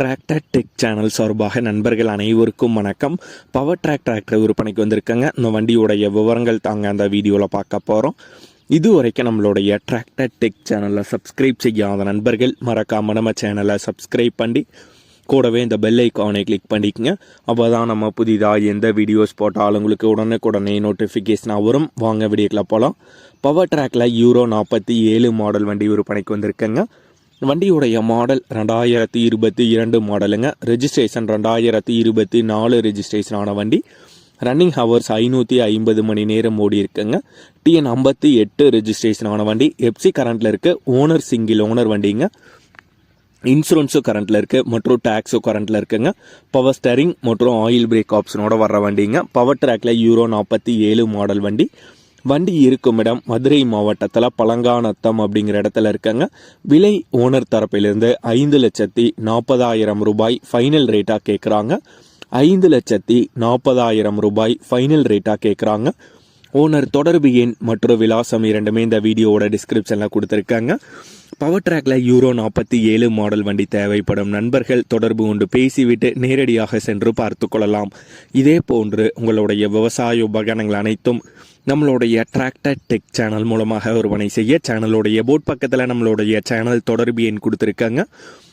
Tractor tech channel சார்பாக நண்பர்கள் அனைவருக்கும் வணக்கம். பவர் ட்ராக் டிராக்டர் விற்பனைக்கு வந்திருக்கங்க. இந்த வண்டியோடைய விவரங்கள் தாங்க அந்த வீடியோவில் பார்க்க போகிறோம் இது வரைக்கும் நம்மளுடைய டிராக்டர் டெக் சேனலை சப்ஸ்கிரைப் செய்யாத நண்பர்கள் மறக்காம நம்ம சேனலை சப்ஸ்கிரைப் பண்ணி கூடவே இந்த பெல் ஐக்கானை கிளிக் பண்ணிக்கங்க. அப்போ தான் நம்ம புதிதாக எந்த வீடியோஸ் போட்டாலும் உங்களுக்கு உடனுக்குடனே நோட்டிஃபிகேஷனாக வரும். வாங்க வீடியோக்கில் போகலாம் பவர் ட்ராக்கில் யூரோ நாற்பத்தி ஏழு மாடல் வண்டி விற்பனைக்கு வந்திருக்கேங்க. வண்டியுடைய மாடல் ரெண்டாயிரத்தி இருபத்தி இரண்டு மாடலுங்க ரெஜிஸ்ட்ரேஷன் ரெண்டாயிரத்தி இருபத்தி நாலு ரெஜிஸ்ட்ரேஷன் ஆன வண்டி. ரன்னிங் ஹவர்ஸ் ஐநூற்றி ஐம்பது மணி நேரம் ஓடி இருக்குங்க. டிஎன் ஐம்பத்தி எட்டு ரெஜிஸ்ட்ரேஷன் ஆன வண்டி. எப்சி கரண்ட்டில் இருக்குது ஓனர் சிங்கிள் ஓனர் வண்டிங்க. இன்சூரன்ஸும் கரண்ட்டில் இருக்குது மற்றும் டேக்ஸும் கரண்ட்டில் இருக்குங்க. பவர் ஸ்டரிங் மற்றும் ஆயில் பிரேக் ஆப்ஷனோட வர்ற வண்டிங்க. பவர் ட்ராக்ல யூரோ நாற்பத்தி ஏழு மாடல் வண்டி. வண்டி இருக்கும் இடம் மதுரை மாவட்டத்தில் பழங்கானத்தம் அப்படிங்கிற இடத்துல இருக்கங்க. விலை ஓனர் தரப்பிலிருந்து ஐந்து லட்சத்தி நாற்பதாயிரம் ரூபாய் ஃபைனல் ரேட்டாக கேட்குறாங்க ஐந்து லட்சத்தி நாற்பதாயிரம் ரூபாய் ஃபைனல் ரேட்டாக கேட்குறாங்க ஓனர் தொடர்பு எண் மற்றும் விலாசம் இரண்டுமே இந்த வீடியோவோட டிஸ்கிரிப்ஷனில் கொடுத்துருக்காங்க. பவர் ட்ராக்ல யூரோ நாற்பத்தி ஏழு மாடல் வண்டி தேவைப்படும். நண்பர்கள் தொடர்பு கொண்டு பேசிவிட்டு நேரடியாக சென்று பார்த்து கொள்ளலாம். இதே போன்று உங்களுடைய விவசாய உபகரணங்கள் அனைத்தும் நம்மளுடைய டிராக்டர் டெக் சேனல் மூலமாக விற்பனை செய்ய சேனலுடைய போட் பக்கத்தில் நம்மளுடைய சேனல் தொடர்பு எண் கொடுத்துருக்காங்க.